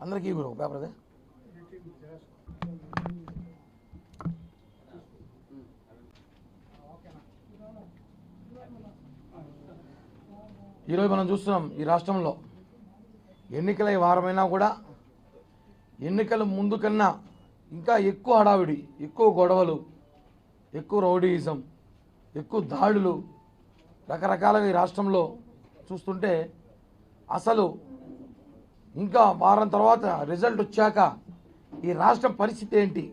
అందరికీ కూడా ఒక పేపర్ అదే. ఈరోజు మనం చూస్తున్నాం ఈ రాష్ట్రంలో ఎన్నికల వారమైనా కూడా ఎన్నికల ముందు కన్నా ఇంకా ఎక్కువ హడావిడి ఎక్కువ గొడవలు ఎక్కువ రౌడీయిజం ఎక్కువ దాడులు రకరకాలుగా ఈ రాష్ట్రంలో చూస్తుంటే అసలు ఇంకా వారం తర్వాత రిజల్ట్ వచ్చాక ఈ రాష్ట్రం పరిస్థితి ఏంటి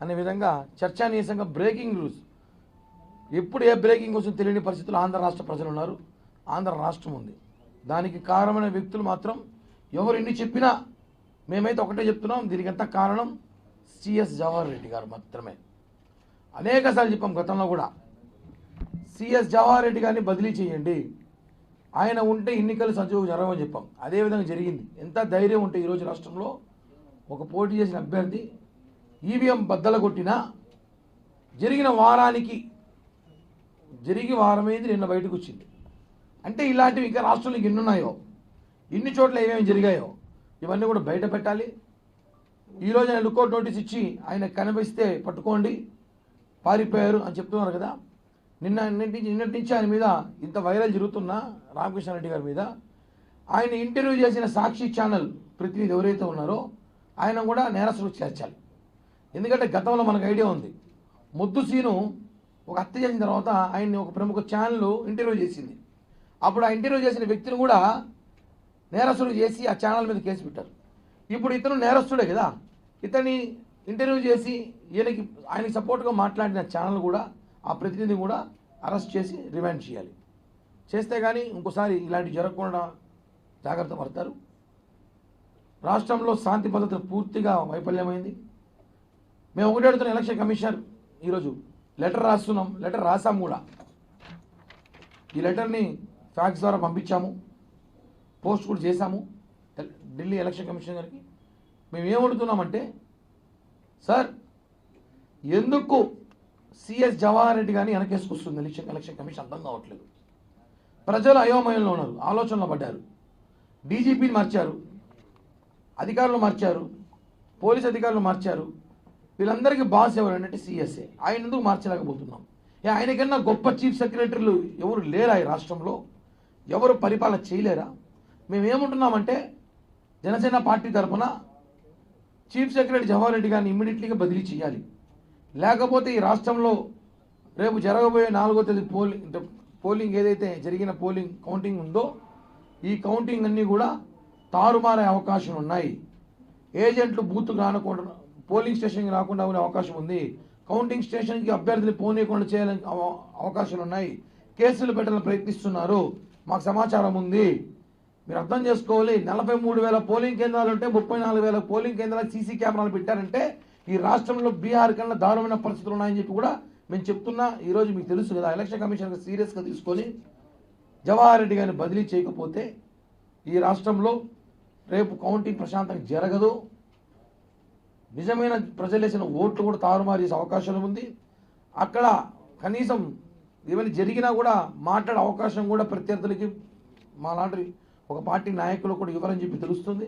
అనే విధంగా చర్చానీయంగా బ్రేకింగ్ న్యూస్ ఎప్పుడు ఏ బ్రేకింగ్ వచ్చిందో తెలియని పరిస్థితులు ఆంధ్ర రాష్ట్ర ప్రజలు ఉన్నారు. ఆంధ్ర రాష్ట్రం ఉంది. దానికి కారణమైన వ్యక్తులు మాత్రం ఎవరు ఎన్ని చెప్పినా మేమైతే ఒకటే చెప్తున్నాం. దీనికి ఎంత కారణం? సిఎస్ జవహర్ రెడ్డి గారు మాత్రమే. అనేకసార్లు చెప్పాం గతంలో కూడా. సిఎస్ జవహర్ రెడ్డి గారిని బదిలీ చేయండి. ఆయన ఉంటే ఎన్నికలు సజీవ జరగమని చెప్పాం. అదేవిధంగా జరిగింది. ఎంత ధైర్యం ఉంటే ఈరోజు రాష్ట్రంలో ఒక పోటీ చేసిన అభ్యర్థి ఈవీఎం బద్దల కొట్టినా జరిగిన వారానికి జరిగి వారమైంది నిన్న బయటకు వచ్చింది. అంటే ఇలాంటివి ఇంకా రాష్ట్రంలో ఎన్ని ఉన్నాయో ఇన్ని చోట్ల ఏమేమి జరిగాయో ఇవన్నీ కూడా బయట పెట్టాలి. ఈరోజు ఆయన లుకౌట్ నోటీస్ ఇచ్చి ఆయన కనిపిస్తే పట్టుకోండి పారిపోయారు అని చెప్తున్నారు కదా. నిన్న నిన్నటి నిన్నటి నుంచి ఆయన మీద ఇంత వైరల్ జరుగుతున్న రామకృష్ణారెడ్డి గారి మీద ఆయన ఇంటర్వ్యూ చేసిన సాక్షి ఛానల్ ప్రతినిధి ఎవరైతే ఉన్నారో ఆయన కూడా నేరస్తులు చేర్చాలి. ఎందుకంటే గతంలో మనకు ఐడియా ఉంది. ముద్దు సీను ఒక హత్య చేసిన తర్వాత ఆయన్ని ఒక ప్రముఖ ఛానల్ ఇంటర్వ్యూ చేసింది. అప్పుడు ఆ ఇంటర్వ్యూ చేసిన వ్యక్తిని కూడా నేరస్తులు చేసి ఆ ఛానల్ మీద కేసు పెట్టారు. ఇప్పుడు ఇతను నేరస్తుడే కదా. ఇతని ఇంటర్వ్యూ చేసి ఈయనకి ఆయనకి సపోర్ట్గా మాట్లాడిన ఛానల్ కూడా ఆ ప్రతినిధి కూడా అరెస్ట్ చేసి రిమాండ్ చేయాలి. చేస్తే కానీ ఇంకోసారి ఇలాంటివి జరగకుండా జాగ్రత్త పడతారు. రాష్ట్రంలో శాంతి భద్రత పూర్తిగా వైఫల్యమైంది. మేము ఒకటి అడుగుతున్న ఎలక్షన్ కమిషనర్ ఈరోజు లెటర్ రాస్తున్నాం లెటర్ రాసాం కూడా. ఈ లెటర్ని ఫ్యాక్స్ ద్వారా పంపించాము పోస్ట్ కూడా చేశాము ఢిల్లీ ఎలక్షన్ కమిషన్ గారికి. మేము ఏమడుగుతున్నామంటే సార్ ఎందుకు సిఎస్ జవహర్ రెడ్డి కానీ వెనకేసుకొస్తుంది ఎలక్షన్ ఎలక్షన్ కమిషన్. అర్థం కావట్లేదు. ప్రజలు అయోమయంలో ఉన్నారు ఆలోచనలో పడ్డారు. డీజీపీని మార్చారు అధికారులు మార్చారు పోలీస్ అధికారులు మార్చారు. వీళ్ళందరికీ బాస్ ఎవరంటే సిఎస్ఏ ఆయన ఎందుకు మార్చలేకపోతున్నాం? ఏ ఆయనకన్నా గొప్ప చీఫ్ సెక్రటరీలు ఎవరు లేరా ఈ రాష్ట్రంలో? ఎవరు పరిపాలన చేయలేరా? మేమేముంటున్నామంటే జనసేన పార్టీ తరఫున చీఫ్ సెక్రటరీ జవహర్ రెడ్డి గారిని ఇమ్మీడియట్లీగా బదిలీ చేయాలి. లేకపోతే ఈ రాష్ట్రంలో రేపు జరగబోయే నాలుగో తేదీ పోలింగ్ పోలింగ్ ఏదైతే జరిగిన పోలింగ్ కౌంటింగ్ ఉందో ఈ కౌంటింగ్ అన్నీ కూడా తారుమారే అవకాశం ఉన్నాయి. ఏజెంట్లు బూత్కు రానకుండా పోలింగ్ స్టేషన్కి రాకుండా ఉండే అవకాశం ఉంది. కౌంటింగ్ స్టేషన్కి అభ్యర్థులు పోనీయకుండా చేయాలని అవ- అవకాశాలు ఉన్నాయి. కేసులు పెట్టాలని ప్రయత్నిస్తున్నారు. మాకు సమాచారం ఉంది. మీరు అర్థం చేసుకోవాలి. నలభై మూడు వేల పోలింగ్ కేంద్రాలు ఉంటే ముప్పై నాలుగు వేల పోలింగ్ కేంద్రాలు సీసీ కెమెరాలు పెట్టారంటే ఈ రాష్ట్రంలో బీహార్ కన్నా దారుణమైన పరిస్థితులు ఉన్నాయని చెప్పి కూడా మేము చెప్తున్నా. ఈరోజు మీకు తెలుసు కదా ఎలక్షన్ కమిషన్ సీరియస్గా తీసుకొని జవహర్ రెడ్డి గారిని బదిలీ చేయకపోతే ఈ రాష్ట్రంలో రేపు కౌంటింగ్ ప్రశాంతంగా జరగదు. నిజమైన ప్రజలేసిన ఓట్లు కూడా తారుమారు చేసే అవకాశం ఉంది. అక్కడ కనీసం ఏమైనా జరిగినా కూడా మాట్లాడే అవకాశం కూడా ప్రత్యర్థులకి మా లాంటి ఒక పార్టీ నాయకులు కూడా ఇవ్వరని చెప్పి తెలుస్తుంది.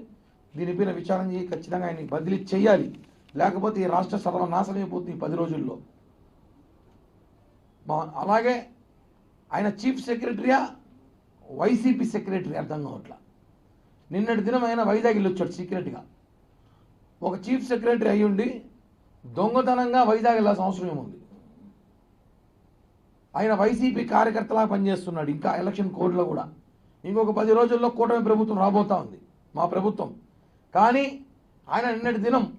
దీనిపైన విచారణ చేసి ఖచ్చితంగా ఆయన బదిలీ చేయాలి. లేకపోతే ఈ రాష్ట్ర సర్వనాశనమైపోతుంది ఈ పది రోజుల్లో. మా- అలాగే ఆయన చీఫ్ సెక్రటరీయా? వైసీపీ సెక్రటరీ అర్థం కావట్లా. నిన్నటి దినం ఆయన వైజాగ్ వెళ్ళి వచ్చాడు సీక్రెట్గా. ఒక చీఫ్ సెక్రటరీ అయ్యుండి దొంగతనంగా వైజాగ్ వెళ్ళాల్సిన అవసరం ఏముంది? ఆయన వైసీపీ కార్యకర్తలా పనిచేస్తున్నాడు ఇంకా ఎలక్షన్ కోడ్లో కూడా. ఇంకొక పది రోజుల్లో కూటమి ప్రభుత్వం రాబోతా ఉంది మా ప్రభుత్వం. కానీ ఆయన నిన్నటి దినం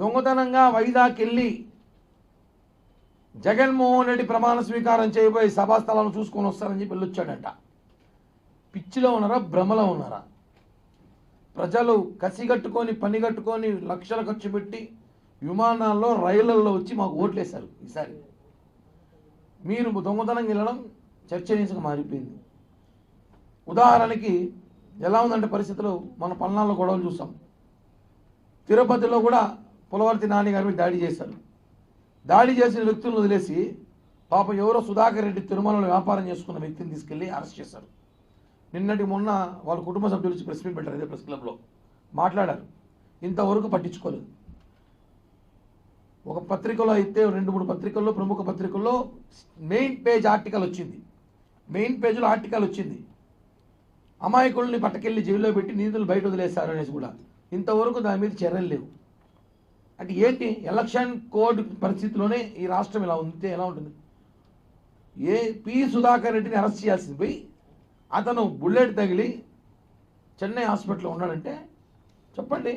దొంగతనంగా వైజాగ్ వెళ్ళి జగన్మోహన్ రెడ్డి ప్రమాణ స్వీకారం చేయబోయే సభాస్థలాలను చూసుకొని వస్తారని చెప్పి వెళ్ళొచ్చాడంట. పిచ్చిలో ఉన్నారా భ్రమలో ఉన్నారా? ప్రజలు కసిగట్టుకొని పనిగట్టుకొని లక్షలు ఖర్చు పెట్టి విమానాల్లో రైళ్ళలో వచ్చి మాకు ఓట్లేశారు ఈసారి. మీరు దొంగతనం వెళ్ళడం చర్చనీయంగా మారిపోయింది. ఉదాహరణకి ఎలా ఉందంటే పరిస్థితులు మన పల్నాల్లో గొడవలు చూసాం. తిరుపతిలో కూడా పులవర్తి నాని గారి మీద దాడి చేశారు. దాడి చేసిన వ్యక్తులను వదిలేసి పాపం ఎవరో సుధాకర్ రెడ్డి తిరుమలలో వ్యాపారం చేసుకున్న వ్యక్తిని తీసుకెళ్ళి అరెస్ట్ చేశారు. నిన్నటి మొన్న వాళ్ళ కుటుంబ సభ్యులు వచ్చి ప్రెస్ మీట్ పెట్టారు ఇదే ప్రెస్ క్లబ్లో. మాట్లాడారు. ఇంతవరకు పట్టించుకోలేదు. ఒక పత్రికలో అయితే రెండు మూడు పత్రికల్లో ప్రముఖ పత్రికల్లో మెయిన్ పేజ్ ఆర్టికల్ వచ్చింది. మెయిన్ పేజ్లో ఆర్టికల్ వచ్చింది. అమాయకుల్ని పట్టకెళ్ళి జైల్లో పెట్టి నిధులు బయట వదిలేశారు అనేసి కూడా. ఇంతవరకు దాని మీద చర్యలు లేవు. అంటే ఏంటి? ఎలక్షన్ కోడ్ పరిస్థితిలోనే ఈ రాష్ట్రం ఇలా ఉంటే ఎలా ఉంటుంది. ఏ పి సుధాకర్ రెడ్డిని అరెస్ట్ చేయాల్సింది పోయి అతను బుల్లెట్ తగిలి చెన్నై హాస్పిటల్లో ఉన్నాడంటే చెప్పండి.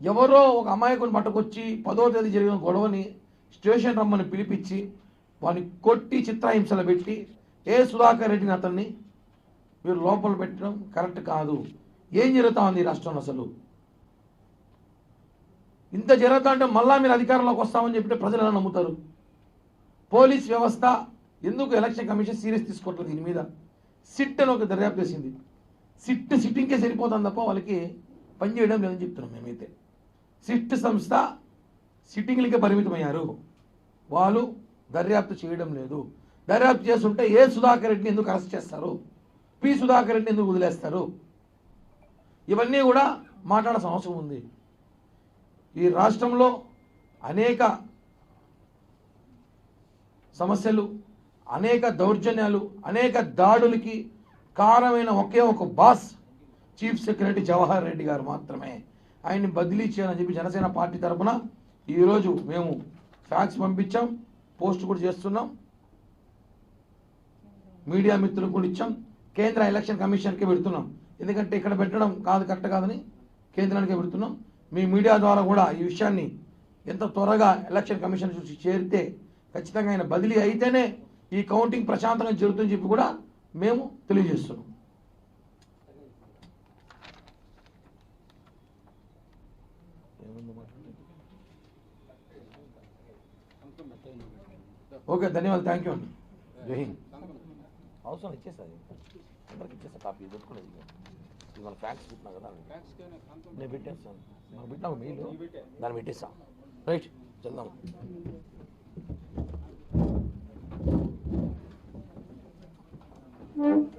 ఎవరో ఒక అమాయకుని పట్టుకొచ్చి పదో తేదీ జరిగిన గొడవని స్టేషన్ రమ్మని పిలిపించి వాని కొట్టి చిత్రహింసలు పెట్టి ఏ సుధాకర్ రెడ్డిని అతన్ని మీరు లోపల పెట్టడం కరెక్ట్ కాదు. ఏం జరుగుతా ఉంది ఈ రాష్ట్రంలో అసలు? ఇంత జరుగుతా అంటే మళ్ళా మీరు అధికారంలోకి వస్తామని చెప్పి ప్రజలు ఎలా నమ్ముతారు? పోలీస్ వ్యవస్థ ఎందుకు ఎలక్షన్ కమిషన్ సీరియస్ తీసుకోవట్లేదు దీని మీద? సిట్ అని ఒక దర్యాప్తు చేసింది. సిట్ సిట్టింగ్కే సరిపోతుంది తప్ప వాళ్ళకి పని చేయడం లేదని చెప్తున్నాం మేమైతే. సిట్ సంస్థ సిట్టింగ్లకే పరిమితమయ్యారు. వాళ్ళు దర్యాప్తు చేయడం లేదు. దర్యాప్తు చేస్తుంటే ఏ సుధాకర్ రెడ్డిని ఎందుకు అరెస్ట్ చేస్తారు? పి సుధాకర్ రెడ్డిని ఎందుకు వదిలేస్తారు? ఇవన్నీ కూడా మాట్లాడాల్సిన అవసరం ఉంది. ఈ రాష్ట్రంలో అనేక సమస్యలు అనేక దౌర్జన్యాలు అనేక దాడులకి కారణమైన ఒకే ఒక boss chief secretary Jawahar Reddy గారు మాత్రమే. ఆయన్ని బదిలీ చేయాలని చెప్పి జనసేన పార్టీ తరఫున ఈరోజు మేము ఫ్యాక్స్ పంపించాం పోస్ట్ కూడా చేస్తున్నాం. మీడియా మిత్రులకు కూడా ఇచ్చాం. కేంద్ర ఎలక్షన్ కమిషన్కే పెడుతున్నాం. ఎందుకంటే ఇక్కడ పెట్టడం కాదు కరెక్ట్ కాదని కేంద్రానికి పెడుతున్నాం. మీ మీడియా ద్వారా కూడా ఈ విషయాన్ని ఎంత త్వరగా ఎలక్షన్ కమిషన్ చూసి చేరితే ఖచ్చితంగా ఆయన బదిలీ అయితేనే ఈ కౌంటింగ్ ప్రశాంతంగా జరుగుతుందని చెప్పి కూడా మేము తెలియజేస్తున్నాం. ఓకే ధన్యవాదాలు. థ్యాంక్ యూ అండి. జై హింద్. అవసరం ఇచ్చేసారి అందరికి ఇచ్చేసా కాపీ పెట్టుకునేది మన ఫ్యాక్స్ పెట్టినా కదా నేను. పెట్టేస్తాను మనం పెట్టినా మెయిల్ దాన్ని పెట్టేస్తాం. రైట్ వెళ్దాం. Thank